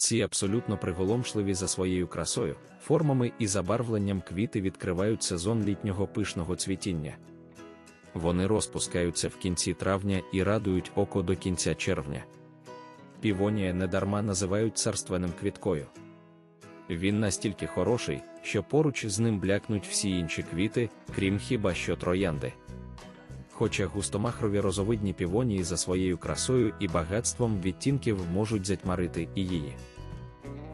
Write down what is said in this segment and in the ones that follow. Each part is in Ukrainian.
Ці абсолютно приголомшливі за своєю красою, формами і забарвленням квіти відкривають сезон літнього пишного цвітіння. Вони розпускаються в кінці травня і радують око до кінця червня. Півонія недарма називають царственним квіткою. Він настільки хороший, що поруч з ним блякнуть всі інші квіти, крім хіба що троянди. Хоча густомахрові розовидні півонії за своєю красою і багатством відтінків можуть затьмарити і її.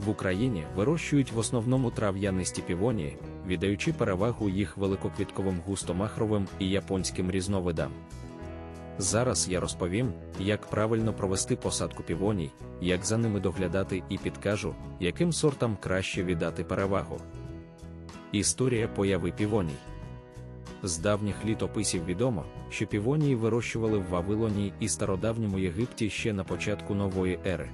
В Україні вирощують в основному трав'янисті півонії, віддаючи перевагу їх великоквітковим густомахровим і японським різновидам. Зараз я розповім, як правильно провести посадку півоній, як за ними доглядати і підкажу, яким сортам краще віддати перевагу. Історія появи півоній. З давніх літописів відомо, що півонії вирощували в Вавилоні і стародавньому Єгипті ще на початку нової ери.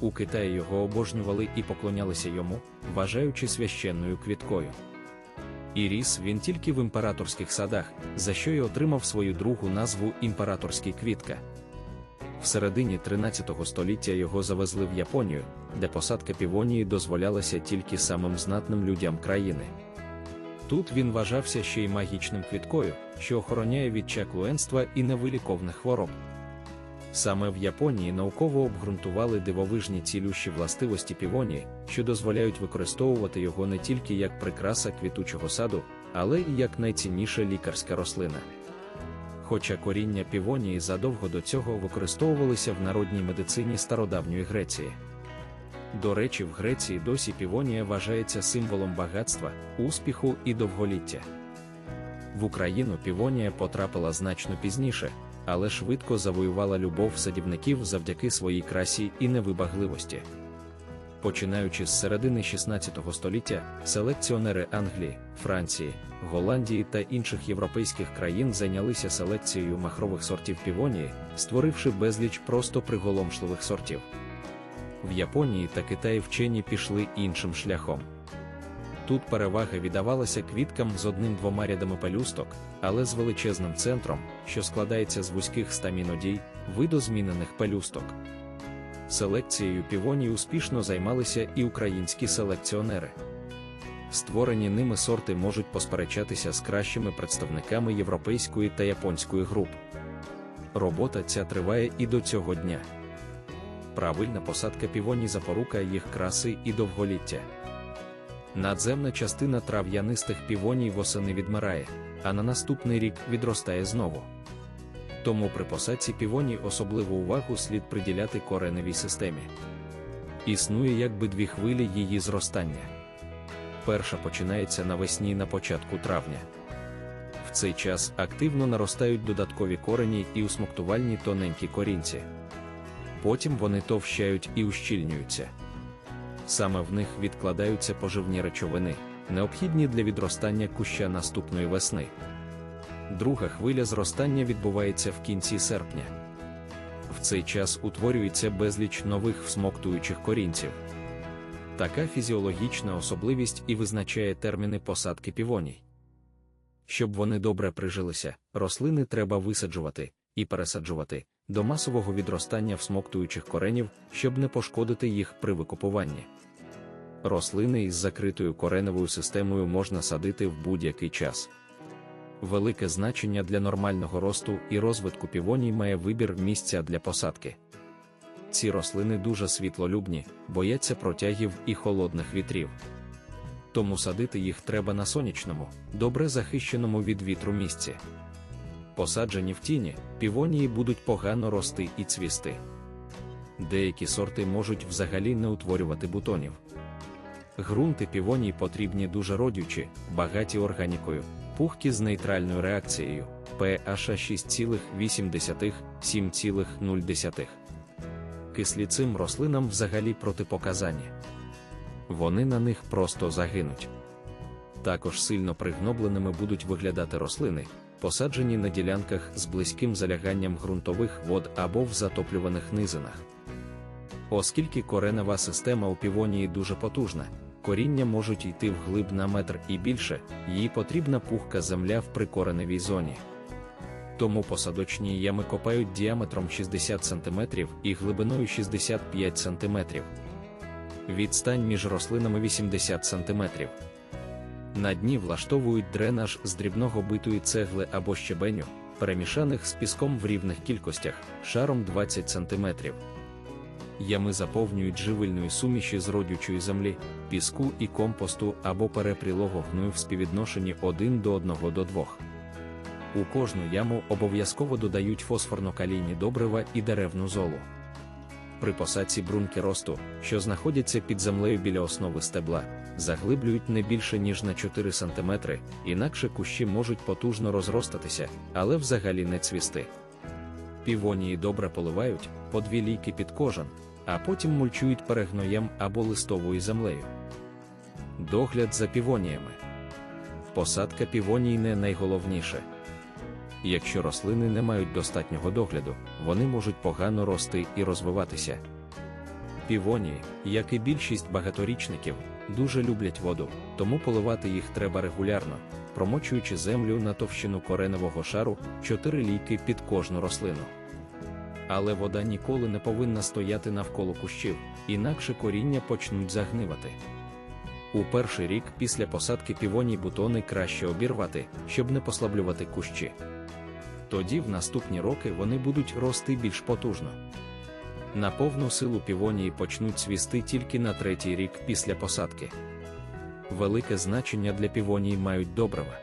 У Китаї його обожнювали і поклонялися йому, вважаючи священною квіткою. І ріс він тільки в імператорських садах, за що й отримав свою другу назву імператорський квітка. В середині 13 століття його завезли в Японію, де посадка півонії дозволялася тільки самим знатним людям країни. Тут він вважався ще й магічним квіткою, що охороняє від чаклуенства і невиліковних хвороб. Саме в Японії науково обґрунтували дивовижні цілющі властивості півонії, що дозволяють використовувати його не тільки як прикраса квітучого саду, але і як найцінніша лікарська рослина. Хоча коріння півонії задовго до цього використовувалися в народній медицині стародавньої Греції. До речі, в Греції досі півонія вважається символом багатства, успіху і довголіття. В Україну півонія потрапила значно пізніше, але швидко завоювала любов садівників завдяки своїй красі і невибагливості. Починаючи з середини 16 століття, селекціонери Англії, Франції, Голландії та інших європейських країн зайнялися селекцією махрових сортів півонії, створивши безліч просто приголомшливих сортів. В Японії та Китаї вчені пішли іншим шляхом. Тут перевага віддавалася квіткам з одним-двома рядами пелюсток, але з величезним центром, що складається з вузьких стамінодій, видозмінених пелюсток. Селекцією півоній успішно займалися і українські селекціонери. Створені ними сорти можуть посперечатися з кращими представниками європейської та японської груп. Робота ця триває і до цього дня. Правильна посадка півоній запорука їх краси і довголіття. Надземна частина трав'янистих півоній восени відмирає, а на наступний рік відростає знову. Тому при посадці півоній особливу увагу слід приділяти кореневій системі. Існує якби дві хвилі її зростання. Перша починається навесні на початку травня. В цей час активно наростають додаткові корені і усмоктувальні тоненькі корінці. Потім вони товщають і ущільнюються. Саме в них відкладаються поживні речовини, необхідні для відростання куща наступної весни. Друга хвиля зростання відбувається в кінці серпня. В цей час утворюється безліч нових всмоктуючих корінців. Така фізіологічна особливість і визначає терміни посадки півоній. Щоб вони добре прижилися, рослини треба висаджувати і пересаджувати до масового відростання всмоктуючих коренів, щоб не пошкодити їх при викопуванні. Рослини із закритою кореневою системою можна садити в будь-який час. Велике значення для нормального росту і розвитку півоній має вибір місця для посадки. Ці рослини дуже світлолюбні, бояться протягів і холодних вітрів. Тому садити їх треба на сонячному, добре захищеному від вітру місці. Посаджені в тіні, півонії будуть погано рости і цвісти. Деякі сорти можуть взагалі не утворювати бутонів. Ґрунти півоній потрібні дуже родючі, багаті органікою, пухкі з нейтральною реакцією pH 6,8-7,0. Кислі цим рослинам взагалі протипоказані. Вони на них просто загинуть. Також сильно пригнобленими будуть виглядати рослини, посаджені на ділянках з близьким заляганням ґрунтових вод або в затоплюваних низинах. Оскільки коренева система у півонії дуже потужна, коріння можуть йти вглиб на метр і більше, їй потрібна пухка земля в прикореневій зоні. Тому посадочні ями копають діаметром 60 см і глибиною 65 см. Відстань між рослинами 80 см. На дні влаштовують дренаж з дрібного битої цегли або щебеню, перемішаних з піском в рівних кількостях, шаром 20 см. Ями заповнюють живильної суміші з родючої землі, піску і компосту або перепрілого гною в співвідношенні 1 до 1 до 2. У кожну яму обов'язково додають фосфорно-калійні добрива і деревну золу. При посадці брунки росту, що знаходяться під землею біля основи стебла, заглиблюють не більше ніж на 4 см, інакше кущі можуть потужно розростатися, але взагалі не цвісти. Півонії добре поливають по дві лійки під кожен, а потім мульчують перегноєм або листовою землею. Догляд за півоніями. Посадка півоній не найголовніше. Якщо рослини не мають достатнього догляду, вони можуть погано рости і розвиватися. Півонії, як і більшість багаторічників, дуже люблять воду, тому поливати їх треба регулярно, промочуючи землю на товщину кореневого шару 4 лійки під кожну рослину. Але вода ніколи не повинна стояти навколо кущів, інакше коріння почнуть загнивати. У перший рік після посадки півоній бутони краще обірвати, щоб не послаблювати кущі. Тоді в наступні роки вони будуть рости більш потужно. На повну силу півонії почнуть цвісти тільки на третій рік після посадки. Велике значення для півонії мають добрива.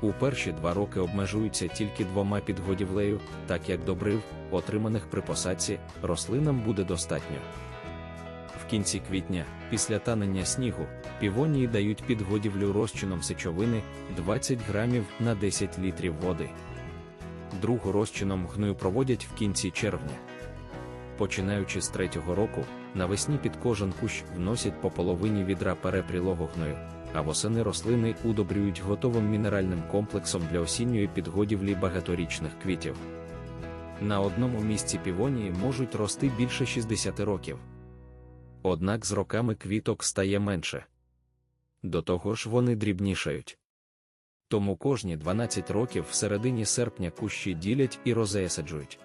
У перші два роки обмежуються тільки двома підгодівлею, так як добрив, отриманих при посадці, рослинам буде достатньо. В кінці квітня, після танення снігу, півонії дають підгодівлю розчином сечовини 20 грамів на 10 літрів води. Другу розчином гною проводять в кінці червня. Починаючи з третього року, навесні під кожен кущ вносять по половині відра перепрілого гною, а восени рослини удобрюють готовим мінеральним комплексом для осінньої підгодівлі багаторічних квітів. На одному місці півонії можуть рости більше 60 років. Однак з роками квіток стає менше. До того ж вони дрібнішають. Тому кожні 12 років в середині серпня кущі ділять і розесаджують.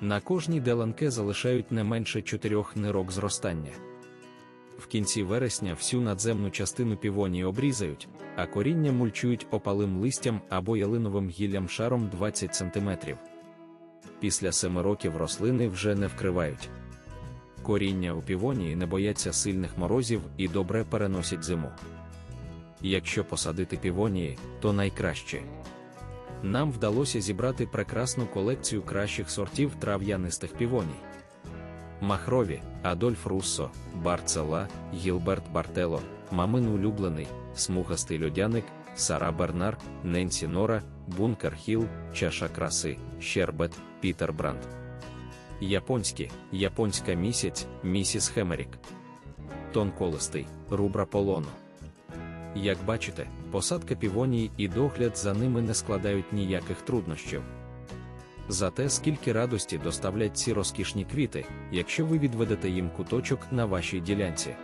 На кожній деланке залишають не менше чотирьох нирок зростання. В кінці вересня всю надземну частину півонії обрізають, а коріння мульчують опалим листям або ялиновим гіллям шаром 20 см. Після семи років рослини вже не вкривають. Коріння у півонії не бояться сильних морозів і добре переносять зиму. Якщо посадити півонії, то найкраще. Нам вдалося зібрати прекрасну колекцію кращих сортів трав'янистих півоній. Махрові, Адольф Руссо, Барцела, Гілберт Бартело, Мамин улюблений, Смугастий льодяник, Сара Бернар, Ненсі Нора, Бункер Хіл, Чаша краси, Щербет, Пітер Бранд. Японські, Японська місяць, Місіс Хемерік. Тонколистий, Рубра Полону. Як бачите, посадка півоній і догляд за ними не складають ніяких труднощів. Зате скільки радості доставлять ці розкішні квіти, якщо ви відведете їм куточок на вашій ділянці.